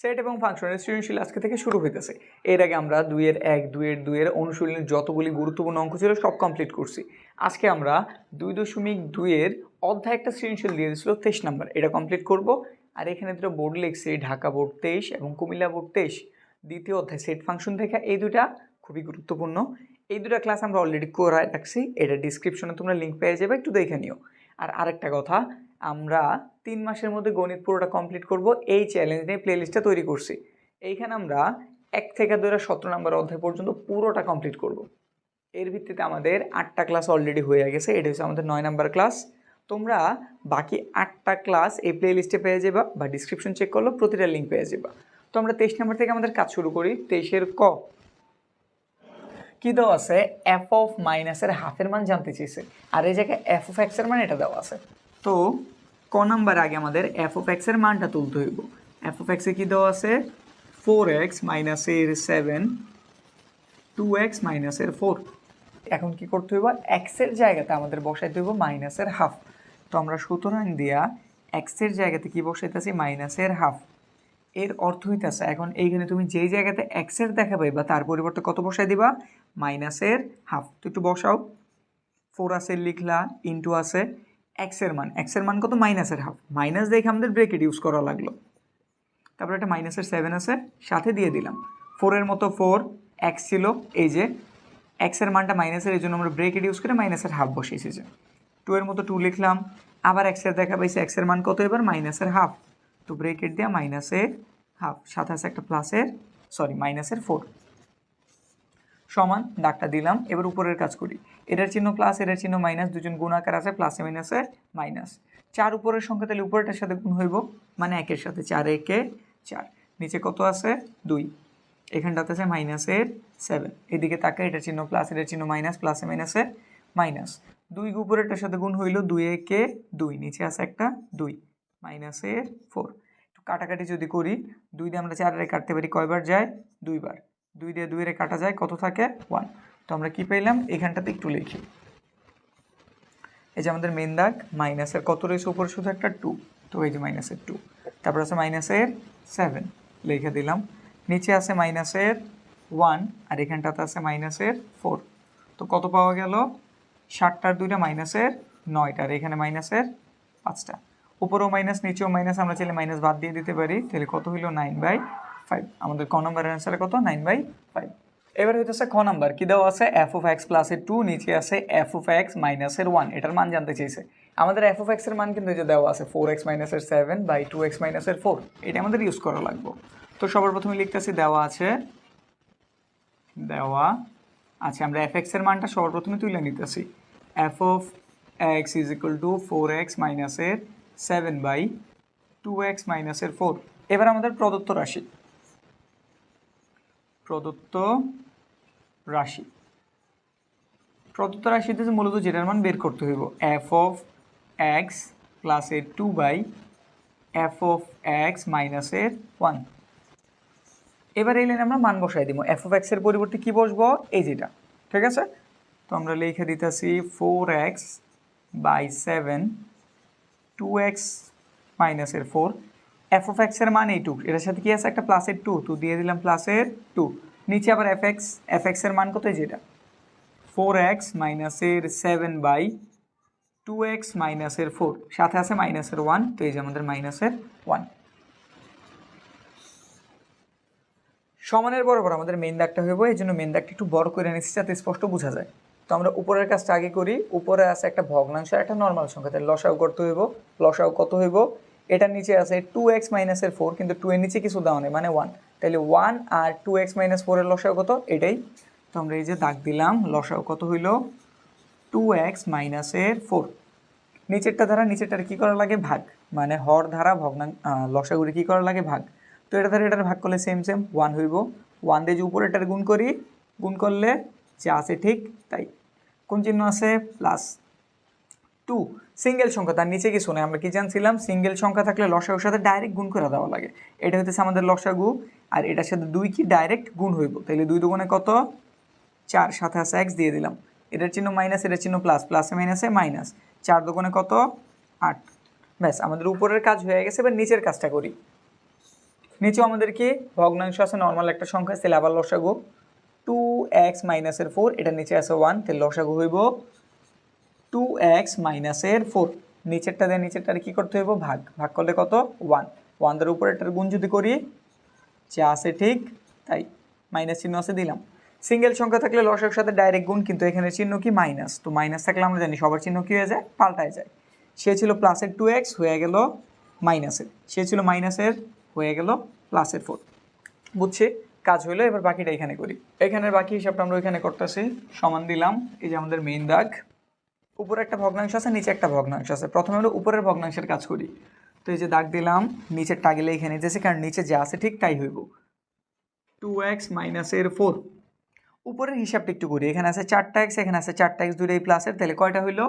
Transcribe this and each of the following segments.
Set এবং ফাংশনের সৃজনশীল আজকে থেকে শুরু হইতেছে। এর আগে আমরা দুইয়ের এক, দুইয়ের দুইয়ের অনুশীলনের যতগুলি গুরুত্বপূর্ণ অঙ্ক ছিল সব কমপ্লিট করছি। আজকে আমরা দুই দশমিক দুইয়ের অধ্যায় একটা সৃজনশীল দিয়ে দিয়েছিল তেইশ নাম্বার। এটা কমপ্লিট করব। আর এখানে দুটো বোর্ড লিখছি, ঢাকা বোর্ড তেইশ এবং কুমিল্লা বোর্ড তেইশ। দ্বিতীয় অধ্যায় সেট ফাংশন থেকে এই দুটা খুবই গুরুত্বপূর্ণ। এই দুটা ক্লাস আমরা অলরেডি করায় রাখছি। এটা ডিসক্রিপশনে তোমরা লিঙ্ক পেয়ে যাবে, একটু দেখে নিও। আর আরেকটা কথা আমরা তিন মাসের মধ্যে গণিত পুরোটা কমপ্লিট করব, এই চ্যালেঞ্জ নিয়ে প্লেলিস্টটা তৈরি করছি। এইখানে আমরা এক থেকে ধরে সতেরো নম্বর অধ্যায় পর্যন্ত পুরোটা কমপ্লিট করব। এর ভিত্তিতে আমাদের আটটা ক্লাস অলরেডি হয়ে গেছে, এটা হচ্ছে আমাদের নয় নাম্বার ক্লাস তোমরা বাকি আটটা ক্লাস এই প্লেলিস্টে পেয়ে যাবা বা ডিসক্রিপশন চেক করল প্রতিটা লিঙ্ক পেয়ে যাবা। তো আমরা তেইশ নাম্বার থেকে আমাদের কাজ শুরু করি, তেইশের ক। কি দেওয়া আছে? এফ অফ মাইনাসের হাফের মান জানতে চেয়েছে। আর এই জায়গায় এফ অফ এক্সের মান এটা দেওয়া আছে। তো ক নাম্বার আগে আমাদের এফ অফ এক্সের মানটা তুলতে হইব। এফ অফ এক্সে কি দেওয়া আছে? ফোর এক্স মাইনাসের সেভেন টু এক্স মাইনাসের ফোর এখন কি করতে হইব? এক্সের জায়গাতে আমাদের বসাইতে হইব মাইনাসের হাফ তো আমরা সুতরাং দিয়া এক্সের জায়গাতে কি বসাইতেছি? মাইনাসের হাফ এর অর্থ হইতেছে, এখন এইখানে তুমি যেই জায়গাতে এক্সের দেখা পাইবা, তার পরিবর্তে কত বসাই দিবা? মাইনাসের হাফ তো একটু বসাও। ফোর আছে লিখলা ইন্টু আছে। এক্সের মান এক্সের মান কত? মাইনাসের হাফ মাইনাস দেখে আমাদের ব্রেকেট ইউজ করা লাগল। তারপরে একটা মাইনাসের সেভেন আছে, সাথে দিয়ে দিলাম। ফোরের মতো ফোর এক্স ছিল, এই যে এক্সের মানটা মাইনাসের এই জন্য আমরা ব্রেকেট ইউজ করে মাইনাসের হাফ বসিয়েছি যে। টু এর মতো টু লিখলাম, আবার এক্সের দেখা পাইছে এক্সের মান কত এবার? মাইনাসের হাফ তো ব্রেকেট দেওয়া মাইনাসের হাফ সাথে আছে একটা প্লাসের সরি মাইনাসের ফোর সমান, দাগটা দিলাম, এবার উপরের কাজ করি। এটার চিহ্ন প্লাস এটার চিহ্ন মাইনাস দুজন গুণ আকার আছে প্লাসে মাইনাসে মাইনাস চার উপরের সংখ্যা তাহলে উপরেরটার সাথে গুণ হইব মানে একের সাথে চার, একে চার। নিচে কত আছে? দুই। এখানটাতে আছে মাইনাসের সেভেন এদিকে তাকে এটার চিহ্ন প্লাস এটার চিহ্ন মাইনাস প্লাসে মাইনাসে মাইনাস দুই উপরেরটার সাথে গুণ হইল দুই, একে দুই। নিচে আছে একটা দুই মাইনাসের ফোর কাটাকাটি যদি করি, দুই দিয়ে আমরা চারে কাটতে পারি, কয়বার যায়? দুইবার। দুই দিয়ে দুইয়ে কাটা যায়, কত থাকে? ওয়ান তো আমরা কি পেলাম এখানটাতে একটু লিখি। এই যে আমাদের মেন দাগ মাইনাসের কত রয়েছে উপরে? শুধু একটা টু তো এই যে মাইনাসের টু তারপর আছে মাইনাসের সেভেন লিখে দিলাম। নিচে আছে মাইনাসের ওয়ান আর এখানটাতে আছে মাইনাসের ফোর তো কত পাওয়া গেল? ষাটটার দুইটা মাইনাসের নয়টা, আর এখানে মাইনাসের পাঁচটা। উপরেও মাইনাস নিচেও মাইনাস আমরা চাইলে মাইনাস বাদ দিয়ে দিতে পারি। তাহলে কত হইল? নাইন বাই ফাইভ আমাদের ক নম্বরের অ্যান্সারে কত? নাইন বাই ফাইভ এবার হইতেছে খ নাম্বার কি দেওয়া আছে? এফ অফ এক্স প্লাসের টু নিচে আছে এফ অফ এক্স মাইনাসের ওয়ান এটার মান জানতে চেয়েছে আমাদের এফ অফ এক্সের মান কিন্তু যে দেওয়া আছে ফোর এক্স মাইনাসের সেভেন বাই টু এক্স মাইনাসের ফোর এটা আমাদের ইউজ করা লাগবে। তো সবার প্রথমে লিখতেছি, দেওয়া আছে, দেওয়া আচ্ছা আমরা এফ এক্সের মানটা সবার প্রথমে তুলে নিতেছি। F of x is equal to four x মাইনাসের সেভেন বাই টু এক্স মাইনাসের ফোর এবার আমাদের প্রদত্ত রাশি। প্রদত্ত রাশি। প্রদত্ত রাশিতে মূলত যেটার মান বের করতে হইব এফ অফ এক্স প্লাসের two by f of x মাইনাসের ওয়ান এবার এই লাইনে আমরা মান বসাই দিব। এফ অফ এক্সের পরিবর্তে কি বসবো? এই যেটা। ঠিক আছে? তো আমরা লিখে দিতেছি four x by seven two x মাইনাসের ফোর এফ অফ এক্সের মান এইটুক। এটার সাথে কি আছে? একটা প্লাসের টু তো দিয়ে দিলাম প্লাসের টু নিচে আবার এফ এক্স এফ এক্সের মান কত? এই যেটা ফোর এক্স মাইনাসের সেভেন বাই টু এক্স মাইনাসের ফোর সাথে আছে মাইনাসের ওয়ান তো এই যে আমাদের মাইনাসের ওয়ান সমানের বরাবর আমাদের মেন দাগটা হইব এই জন্য মেন দাগটা একটু বড় করে নিচ্ছি যাতে স্পষ্ট বোঝা যায়। তো আমরা উপরের কাজটা আগে করি। উপরে আছে একটা ভগ্নাংশ একটা নর্মাল সংখ্যা। তাহলে লসাও করতে হইব। লসাও কত হইব? এটার নিচে আছে টু এক্স মাইনাসের ফোর কিন্তু টু এর নিচে কিছু দেওয়া নেই মানে ওয়ান তাহলে ওয়ান আর টু এক্স মাইনাস ফোরের লসাও কত? এটাই। তো আমরা এই যে দাগ দিলাম লসাও কত হইল? টু এক্স মাইনাসের ফোর নিচেরটা ধারা, নিচেরটার কী করা লাগে? ভাগ। মানে হর ধারা, ভগ্নাং লসাগুড়ি কী করা লাগে? ভাগ। তো এটা দ্বারা এটার ভাগ করলে সেম সেম ওয়ান হইব। ওয়ান দিয়ে যে উপরেটার গুণ করি, গুণ করলে যা আছে ঠিক তাই। কোন চিহ্ন আছে? প্লাস টু সিঙ্গেল সংখ্যা, তার নিচে কিছু নেই। আমরা কি জানছিলাম? সিঙ্গেল সংখ্যা থাকলে লসাগুর সাথে ডাইরেক্ট গুণ করে দেওয়া লাগে। এটা হইতেছে আমাদের লসাগু, আর এটার সাথে দুই কি ডাইরেক্ট গুণ হইব? তাহলে দুই দুগুণে কত? চার, সাথে আছে এক্স দিয়ে দিলাম। এটার চিহ্ন মাইনাস এটার চিহ্ন প্লাস প্লাসে মাইনাসে মাইনাস চার দোকানে কত? আট। ব্যাস, আমাদের উপরের কাজ হয়ে গেছে, এবার নিচের কাজটা করি। নিচেও আমাদের কি? ভগ্নাংশ আছে নর্মাল একটা সংখ্যা তাহলে আবার লসাগু। টু এক্স মাইনাসের ফোর এটা নিচে আছে ওয়ান তাহলে লসাগু হইব টু এক্স মাইনাসের ফোর নিচেরটা দিয়ে নিচেরটার কী করতে হইব? ভাগ। ভাগ করলে কত? ওয়ান ওয়ানদের উপরে এটার গুণ যদি করি, যা আছে ঠিক তাই। মাইনাস চিহ্ন আছে দিলাম। সিঙ্গেল সংখ্যা থাকলে লসাগুর সাথে ডাইরেক্ট গুণ, কিন্তু এখানে চিহ্ন কি? মাইনাস তো মাইনাস থাকলে আমরা জানি সবার চিহ্ন কী হয়ে যায়? পাল্টায় যায়। সে ছিল প্লাসের টু এক্স হয়ে গেল মাইনাসের সে ছিল মাইনাসের হয়ে গেল প্লাসের ফোর বুঝছি? কাজ হইল, এবার বাকিটা এখানে করি। এখানের বাকি হিসাবটা আমরা ওইখানে করতেছি। সমান দিলাম। এই যে আমাদের মেইন দাগ। উপরে একটা ভগ্নাংশ আছে, নিচে একটা ভগ্নাংশ আছে। প্রথমে আমরা উপরের ভগ্নাংশের কাজ করি। তো এই যে দাগ দিলাম, নিচের টাগিলে এখানে যেছে কারণ নিচে যা আছে ঠিক তাই হইব। টু এক্স মাইনাসের ফোর উপরের হিসাবটা একটু করি। এখানে আছে চারটা এক্স এখানে আছে চারটা এক্স দুটোই প্লাসের তাহলে কয়টা হইল?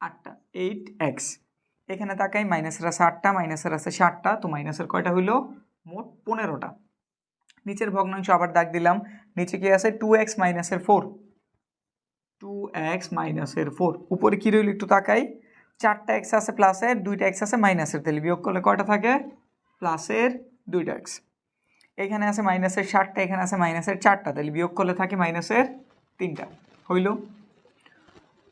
আটটা। এইট এক্স এখানে তাকাই মাইনাসের আছে আটটা মাইনাসের আছে ষাটটা। তো মাইনাসের কয়টা হইল? মোট পনেরোটা। নিচের ভগ্নাংশ আবার দাগ দিলাম। নিচে কি আছে? টু এক্স মাইনাসের ফোর টু এক্স মাইনাসের ফোর উপরে কী রইল একটু তাকাই। চারটা এক্স আছে প্লাসের দুইটা এক্স আছে মাইনাসের তাহলে বিয়োগ করলে কয়টা থাকে? প্লাসের দুইটা এক্স এখানে আছে মাইনাসের ষাটটা এখানে আছে মাইনাসের চারটা। তাহলে বিয়োগ করলে থাকে মাইনাসের তিনটা। হইল?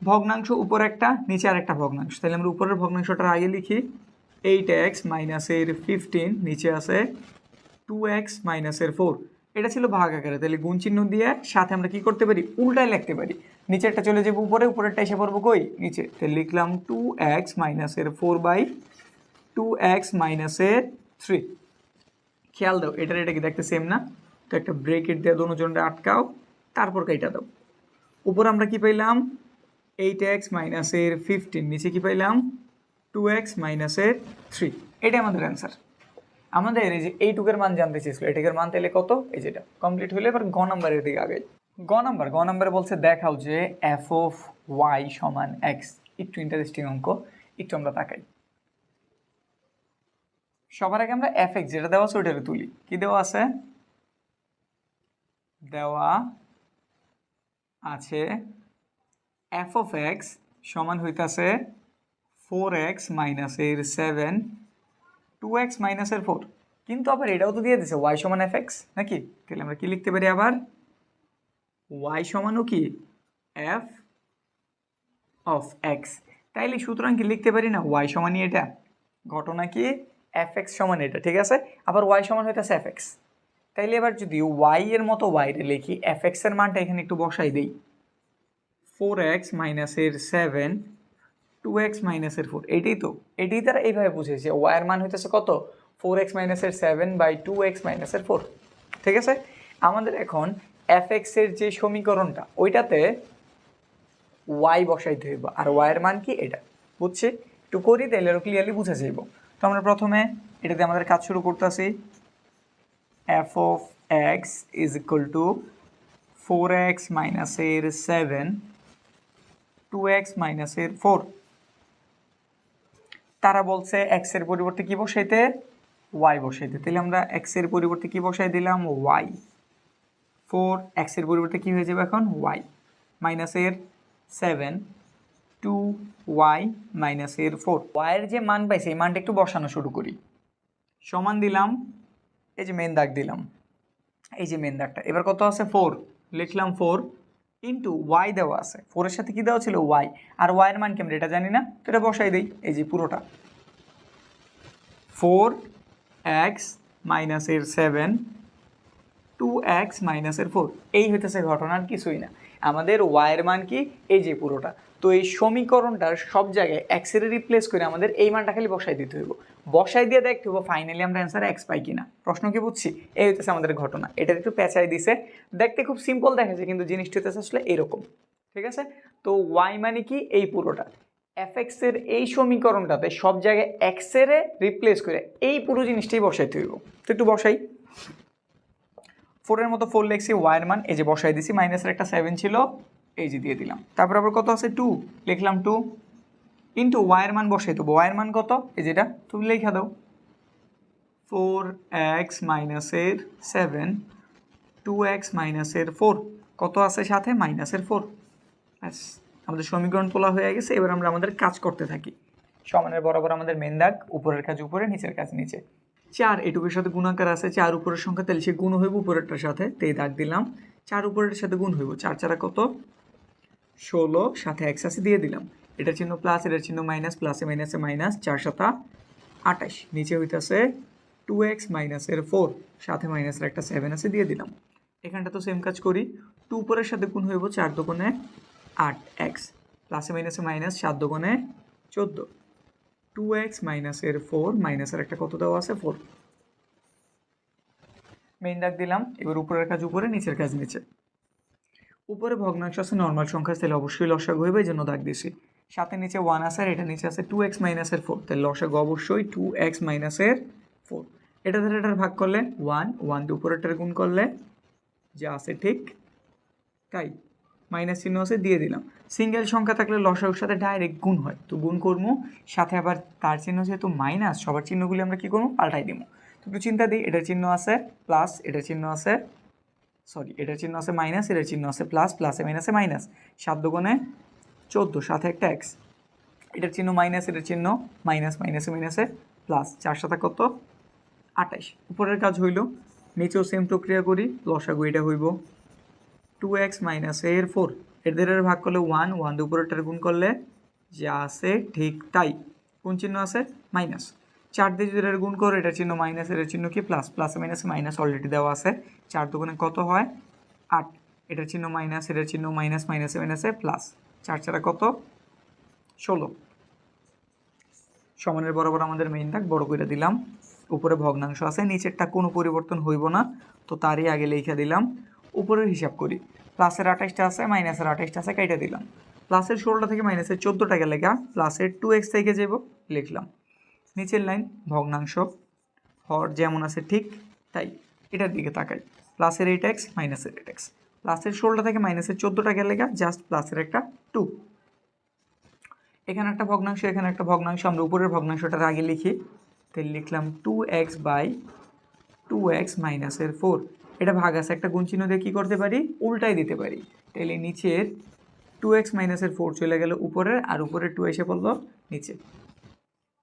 ভগ্নাংশ উপর একটা, নিচে আর একটা ভগ্নাংশ। তাহলে আমরা উপরের ভগ্নাংশটার আগে লিখি এইট এক্স মাইনাসের ফিফটিন নিচে আছে টু এক্স মাইনাসের ফোর এটা ছিল ভাগ আকারে। তাহলে গুণ চিহ্ন দিয়ে সাথে আমরা কি করতে পারি? উল্টায় লিখতে পারি। নিচেরটা চলে যাব উপরে, উপরেরটা এসে পড়ব কই? নিচে। তাহলে লিখলাম টু এক্স মাইনাসের ফোর বাই টু এক্স মাইনাসের থ্রি খেয়াল দাও, এটার এটা কি দেখতে সেম না? তো একটা ব্রেকেট দিয়ে দোনোজনটা আটকাও, তারপর কাইটা দাও। উপর আমরা কি পাইলাম? এইট এক্স মাইনাসের ফিফটিন নিচে কি পাইলাম? টু এক্স মাইনাসের থ্রি এটাই আমাদের অ্যান্সার আমাদের এই যে এইটুকের মান জানতে চেয়েছিল, এটুকের মান তাহলে কত? এই যেটা কমপ্লিট হলে এবার গ নাম্বারের দিকে আগে। গ নাম্বার গ নাম্বারে বলছে, দেখাও যে এফ অফ ওয়াই সমান এক্স একটু ইন্টারেস্টিং অঙ্ক, একটু আমরা তাকাই। সবার আগে আমরা এফ এক্স যেটা দেওয়া আছে ওইটারে তুলি। কি দেওয়া আছে? দেওয়া আছে এফ অফ এক্স সমান হইতাছে ফোর এক্স মাইনাস এর সেভেন টু এক্স মাইনাসের ফোর কিন্তু আবার এটাও তো দিয়ে দিছে ওয়াই সমান এফ এক্স নাকি? তাহলে আমরা কি লিখতে পারি আবার? ওয়াই সমানও কি? এফ অফ এক্স তাইলে সুতরাং কি লিখতে পারি না? ওয়াই সমানই এটা। ঘটনা কি? এফ এক্স সমান এটা, ঠিক আছে? আবার ওয়াই সমান হইতেছে এফ এক্স তাইলে এবার যদি ওয়াই এর মতো ওয়াইরে লিখি এফ এক্সের মানটা এখানে একটু বসাই দিই। ফোর এক্স মাইনাসের সেভেন টু এক্স মাইনাসের ফোর এটাই তো। এটাই তারা এইভাবে বুঝেছে ওয়াইয়ের মান হইতেছে কত? ফোর এক্স মাইনাসের সেভেন বাই টু এক্স মাইনাসের ফোর ঠিক আছে? আমাদের এখন এফ এক্সের যে সমীকরণটা, ওইটাতে ওয়াই বসাইতে হইব। আর ওয়াইয়ের মান কি? এটা। বুঝছি? একটু করি তাহলে আরও ক্লিয়ারলি বুঝে যাইব। তো আমরা প্রথমে এটাতে আমাদের কাজ শুরু করতেছি। F of x is equal to four x মাইনাসের সেভেন টু এক্স মাইনাসের ফোর তারা বলছে এক্সের পরিবর্তে কি বসাইতে? ওয়াই বসাইতে। তাহলে আমরা এক্সের পরিবর্তে কি বসাই দিলাম? ওয়াই ফোর এক্সের পরিবর্তে কি হয়ে যাবে এখন? ওয়াই মাইনাসের সেভেন টু ওয়াই মাইনাসের ফোর ওয়াইয়ের যে মান পাইছে, এই মানটা একটু বসানো শুরু করি। সমান দিলাম, এই যে মেন দাগ দিলাম। এই যে মেন দাগটা। এবার কত আছে? ফোর লিখলাম ফোর ইন্টু ওয়াই দেওয়া আছে। ফোরের সাথে কি দেওয়া ছিল? ওয়াই আর ওয়াইয়ের মান আমরা এটা জানি না? তো এটা বসাই দিই, এই যে পুরোটা। ফোর এক্স মাইনাস এর সেভেন এক্স মাইনাসের ফোর এই হইতেছে ঘটনার কিছুই না। আমাদের ওয়াইয়ের মান কি? এই যে পুরোটা। তো এই সমীকরণটার সব জায়গায় এক্সের রিপ্লেস করে আমাদের এই মানটা খালি বসাই দিতে হইব। বসাই দিয়ে দেখতে হইব ফাইনালি আমরা অ্যান্সার এক্স পাই কিনা। প্রশ্ন কি বুঝছি? এই হইতেছে আমাদের ঘটনা। এটা একটু পেঁচাই দিছে। দেখতে খুব সিম্পল দেখাচ্ছে কিন্তু জিনিসটা হইতেছে আসলে এরকম। ঠিক আছে? তো ওয়াই মানে কি? এই পুরোটা। এফ এর এই সমীকরণটাতে সব জায়গায় এক্সের রিপ্লেস করে এই পুরো জিনিসটাই বসাইতে হইব। তো একটু বসাই। ফোরের মতো ফোর লিখছি ওয়াইয়ের মান, এই যে বসাই দিছি মাইনাসের একটা সেভেন ছিল, এই যে দিয়ে দিলাম। তারপর আবার কত আছে? টু লিখলাম টু ইন্টু ওয়াইয়ের মান বসাই দেবো। ওয়াইয়ের মান কত? এই যেটা তুমি লেখা দাও। ফোর এক্স মাইনাসের সেভেন টু এক্স মাইনাসের ফোর কত আছে সাথে? মাইনাসের ফোর ব্যাস, আমাদের সমীকরণ তোলা হয়ে গেছে, এবার আমরা আমাদের কাজ করতে থাকি। সমানের বরাবর আমাদের মেন দাগ, উপরের কাজ উপরে, নিচের কাজ নিচে। চার এটুকুর সাথে গুণাকার আছে, চার উপরের সংখ্যা, তাহলে সে গুণ হইব উপরেরটার সাথে। তো এই দাগ দিলাম। চার উপরের সাথে গুণ হইব। চার চারা কত? ষোলো, সাথে এক্স আছে, দিয়ে দিলাম। এটার চিহ্ন প্লাস এটার চিহ্ন মাইনাস প্লাসে মাইনাসে মাইনাস চার সাতা আঠাশ নিচে হইতাছে টু এক্স মাইনাসের ফোর সাথে মাইনাসের একটা সেভেন আছে, দিয়ে দিলাম। এখানটা তো সেম কাজ করি। টু উপরের সাথে গুণ হইব চার দোকানে আট এক্স প্লাসে মাইনাসে মাইনাস সাত দোকানে চোদ্দ। টু এক্স মাইনাসের ফোর মাইনাসের একটা কত দেওয়া আছে? ফোর মেইন দাগ দিলাম, এবার উপরের কাজ উপরে, নিচের কাজ নিচে। উপরে ভগ্নাংশ আছে নর্মাল সংখ্যা তাহলে অবশ্যই লসাগু হইবে এই জন্য দাগ দিছি সাথে নিচে ওয়ান আছে, আর এটা নিচে আছে টু এক্স মাইনাসের ফোর তাহলে লসাগু অবশ্যই টু এক্স মাইনাসের ফোর এটা ধরে এটার ভাগ করলে ওয়ান ওয়ান দিয়ে উপরেরটার গুণ করলে, যা আছে ঠিক তাই। মাইনাস চিহ্ন আছে দিয়ে দিলাম। সিঙ্গেল সংখ্যা থাকলে লসাগুর সাথে ডাইরেক্ট গুণ হয়। তো গুণ করব, সাথে আবার তার চিহ্ন যেহেতু মাইনাস সবার চিহ্নগুলি আমরা কী করব? পাল্টাই দিব। তো একটু চিন্তা দিই, এটার চিহ্ন আছে প্লাস এটার চিহ্ন আছে সরি এটার চিহ্ন আছে মাইনাস এটার চিহ্ন আছে প্লাস প্লাসে মাইনাসে মাইনাস সাত দোকানে চোদ্দ, সাথে একটা এক্স এটার চিহ্ন মাইনাস এটার চিহ্ন মাইনাস মাইনাসে মাইনাসে প্লাস চার সাথে কত? আঠাইশ। উপরের কাজ হইল, নিচেও সেম প্রক্রিয়া করি, লসাগু এটা হইব। টু এক্স মাইনাস এর ফোর এদের ভাগ করলে ওয়ান ওয়ান উপরেরটার গুণ করলে যা আছে ঠিক তাই। কোন চিহ্ন আছে? মাইনাস চার দিয়ে যদি এটার গুণ করো, এটার চিহ্ন মাইনাস এটার চিহ্ন কি? Plus plus minus minus already দেওয়া আছে। চার দোকানে কত হয়? আট। এটার চিহ্ন মাইনাস এটার চিহ্ন মাইনাস মাইনাসে মাইনাসে প্লাস চার চারা কত? ষোলো। সমানের বরাবর আমাদের মেইন দাগ বড় করে দিলাম। উপরে ভগ্নাংশ আছে, নিচেরটা কোনো পরিবর্তন হইব না। তো তারই আগে লিখে দিলাম। উপরের হিসাব করি। প্লাসের আঠাশটা আছে, মাইনাসের আঠাশটা আছে, কেটে দিলাম। প্লাসের ষোলোটা থেকে মাইনাসের চোদ্দোটা গেলে প্লাসের টু এক্স থেকে যাব, লিখলাম। নিচের লাইন, ভগ্নাংশ, হর যেমন আছে ঠিক তাই, এটার দিকে তাকাই। প্লাসের এইট এক্স মাইনাসের এইট এক্স প্লাসের ষোলোটা থেকে মাইনাসের চোদ্দোটা গেলে জাস্ট প্লাসের একটা টু এখানে একটা ভগ্নাংশ, এখানে একটা ভগ্নাংশ, আমরা উপরের ভগ্নাংশটার আগে লিখি। তাহলে লিখলাম two x by two x মাইনাসের ফোর এটা ভাগ আছে, একটা গুণ চিহ্ন দিয়ে কী করতে পারি? উল্টাই দিতে পারি। তাহলে নিচের টু এক্স মাইনাসের ফোর চলে গেল উপরের, আর উপরের টু এসে পড়ল নিচে।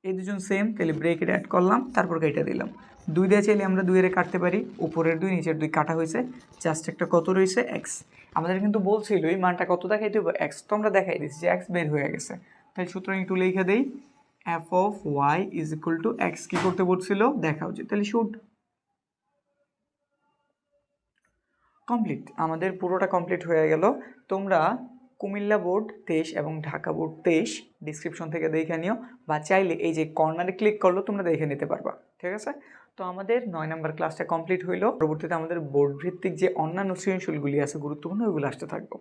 এই দুজন সেম তাহলে ব্রেকেট অ্যাড করলাম, তারপর কেটে দিলাম। দুই দিয়ে চাইলে আমরা দুই এর কাটতে পারি, উপরের দুই, নিচের দুই কাটা হয়েছে। জাস্ট একটা কত রয়েছে? এক্স আমাদের কিন্তু বলছিল এই মানটা কত দেখাইতে হবে এক্স তো আমরা দেখাই দিচ্ছি যে এক্স বের হয়ে গেছে। তাহলে সুতরাং একটু লিখে দেই। F of y is equal to x কী করতে বলছিল? দেখা উচিত তাহলে শুট কমপ্লিট আমাদের পুরোটা কমপ্লিট হয়ে গেল। তোমরা কুমিল্লা বোর্ড তেইশ এবং ঢাকা বোর্ড তেইশ ডিসক্রিপশন থেকে দেখে নিও বা চাইলে এই যে কর্নারে ক্লিক করল তোমরা দেখে নিতে পারবা, ঠিক আছে? তো আমাদের নয় নম্বর ক্লাসটা কমপ্লিট হইল। পরবর্তীতে আমাদের বোর্ড ভিত্তিক যে অন্যান্য সৃজনশীলগুলি আছে, গুরুত্বপূর্ণ ওইগুলো আসতে থাকব।